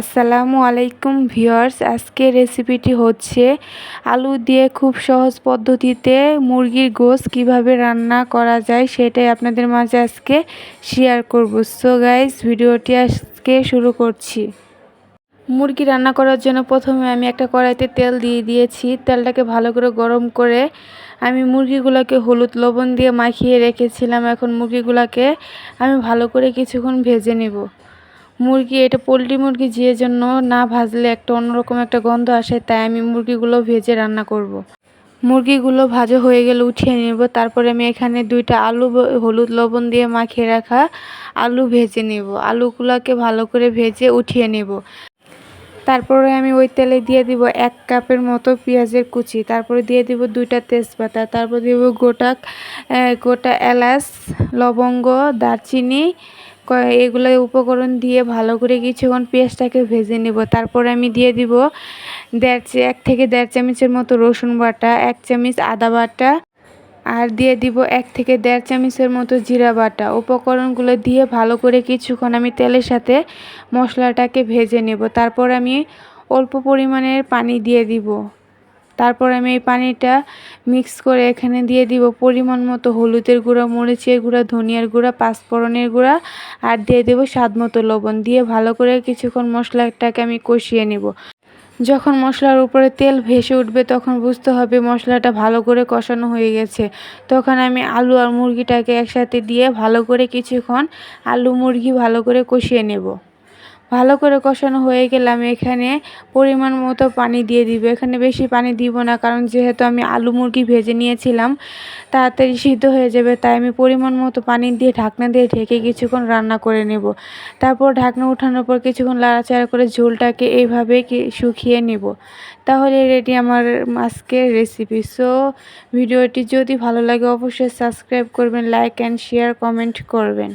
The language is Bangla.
আসসালামু আলাইকুম ভিউয়ার্স, আজকে রেসিপিটি হচ্ছে আলু দিয়ে খুব সহজ পদ্ধতিতে মুরগির গোস কীভাবে রান্না করা যায় সেটাই আপনাদের মাঝে আজকে শেয়ার করব। সো গাইজ ভিডিওটি আজকে শুরু করছি। মুরগি রান্না করার জন্য প্রথমে আমি একটা কড়াইতে তেল দিয়ে দিয়েছি। তেলটাকে ভালো করে গরম করে আমি মুরগিগুলোকে হলুদ লবণ দিয়ে মাখিয়ে রেখেছিলাম। এখন মুরগিগুলোকে আমি ভালো করে কিছুক্ষণ ভেজে নেব। মুরগি, এটা পোলট্রি মুরগি যে জন্য না ভাজলে একটা অন্যরকম একটা গন্ধ আসে, তাই আমি মুরগিগুলো ভেজে রান্না করব। মুরগিগুলো ভাজা হয়ে গেলে উঠিয়ে নেব, তারপরে আমি এখানে দুইটা আলু হলুদ লবণ দিয়ে মাখিয়ে রাখা আলু ভেজে নেব আলুগুলোকে ভালো করে ভেজে উঠিয়ে নেব তারপরে আমি ওই তেলে দিয়ে দিব এক কাপের মতো পেঁয়াজের কুচি, তারপরে দিয়ে দিব দুইটা তেজপাতা, তারপর দিব গোটা গোটা এলাচ, লবঙ্গ, দারচিনি এগুলো উপকরণ দিয়ে ভালো করে কিছুক্ষণ পেঁয়াজটাকে ভেজে নেব। তারপরে আমি দিয়ে দিব দেড় এক থেকে দেড় চামচের মতো রসুন বাটা, এক চামচ আদা বাটা আর দিয়ে দিব এক থেকে দেড় চামচের মতো জিরা বাটা। উপকরণগুলো দিয়ে ভালো করে কিছুক্ষণ আমি তেলের সাথে মশলাটাকে ভেজে নেব। তারপর আমি অল্প পরিমাণের পানি দিয়ে দিব। তারপর আমি এই পানিটা মিক্স করে এখানে দিয়ে দিব পরিমাণ মতো হলুদের গুঁড়া, মরিচের গুঁড়া, ধনিয়ার গুঁড়া, পাঁচফোড়নের গুঁড়া আর দিয়ে দেবো স্বাদ মতো লবণ। দিয়ে ভালো করে কিছুক্ষণ মশলাটাকে আমি কষিয়ে নেব। যখন মশলার উপরে তেল ভেসে উঠবে তখন বুঝতে হবে মশলাটা ভালো করে কষানো হয়ে গেছে। তখন আমি আলু আর মুরগিটাকে একসাথে দিয়ে ভালো করে কিছুক্ষণ আলু মুরগি ভালো করে কষিয়ে নেব। ভালো করে কষানো হয়ে গেলে আমি এখানে পরিমাণ মতো পানি দিয়ে দিব। এখানে বেশি পানি দিব না, কারণ যেহেতু আমি আলু মুরগি ভেজে নিয়েছিলাম, তাড়াতাড়ি সিদ্ধ হয়ে যাবে, তাই আমি পরিমাণ মতো পানি দিয়ে ঢাকনা দিয়ে ঢেকে কিছুক্ষণ রান্না করে নেব। তারপর ঢাকনা উঠানোর পর কিছুক্ষণ লাড়াচাড়া করে ঝোলটাকে এইভাবে শুকিয়ে নেব। তাহলে রেডি আমার আজকের রেসিপি। সো, ভিডিওটি যদি ভালো লাগে অবশ্যই সাবস্ক্রাইব করবেন, লাইক অ্যান্ড শেয়ার কমেন্ট করবেন।